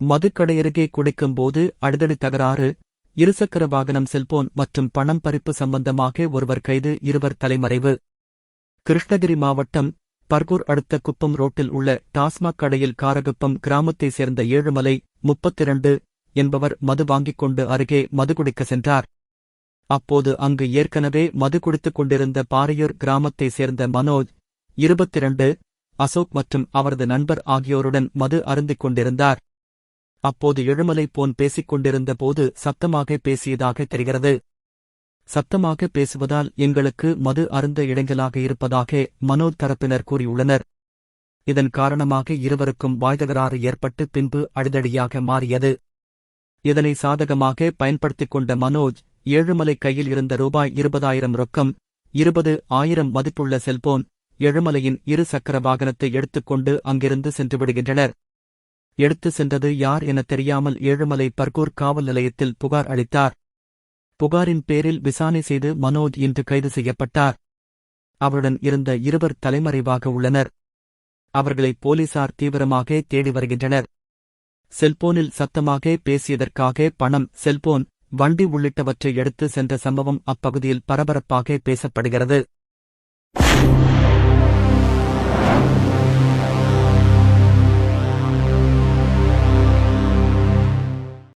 மதுக்கடையருகே குடிக்கும்போது அடிதடி தகராறு. இருசக்கர வாகனம் செல்போன் மற்றும் பணம் பறிப்பு சம்பந்தமாக ஒருவர் கைது இருவர் தலைமறைவு. கிருஷ்ணகிரி மாவட்டம் பர்கூர் அடுத்த குப்பம் ரோட்டில் உள்ள டாஸ்மாக் கடையில் காரகுப்பம் கிராமத்தைச் சேர்ந்த ஏழுமலை முப்பத்திரண்டு என்பவர் மது வாங்கிக் கொண்டு அருகே மது குடிக்க சென்றார். அப்போது அங்கு ஏற்கனவே மது குடித்துக் கொண்டிருந்த பாரையூர் கிராமத்தைச் சேர்ந்த மனோஜ் இருபத்திரண்டு அசோக் மற்றும் அவரது நண்பர் ஆகியோருடன் மது அருந்திக் கொண்டிருந்தார். அப்போது எழுமலை போன் பேசிக் கொண்டிருந்த போது சத்தமாக பேசியதாக தெரிகிறது. சத்தமாக பேசுவதால் எங்களுக்கு மது அருந்த இடங்களாக இருப்பதாக மனோஜ் தரப்பினர் கூறியுள்ளனர். இதன் காரணமாக இருவருக்கும் வாய்தகராறு ஏற்பட்டு பின்பு அடிதடியாக மாறியது. இதனை சாதகமாக பயன்படுத்திக் கொண்ட மனோஜ் ஏழுமலை கையில் இருந்த ரூபாய் இருபதாயிரம் ரொக்கம் இருபது ஆயிரம் மதிப்புள்ள செல்போன் எழுமலையின் இரு சக்கர வாகனத்தை எடுத்துக்கொண்டு அங்கிருந்து சென்று விடுகின்றனர். எடுத்து சென்றது யார் என தெரியாமல் ஏழுமலை பர்கூர் காவல் நிலையத்தில் புகார் அளித்தார். புகாரின் பேரில் விசாரணை செய்து மனோஜ் இன்று கைது செய்யப்பட்டார். அவருடன் இருந்த இருவர் தலைமறைவாக உள்ளனர். அவர்களை போலீசார் தீவிரமாக தேடி வருகின்றனர். செல்போனில் சத்தமாக பேசியதற்காக பணம் செல்போன் வண்டி உள்ளிட்டவற்றை எடுத்து சென்ற சம்பவம் அப்பகுதியில் பரபரப்பாக பேசப்படுகிறது.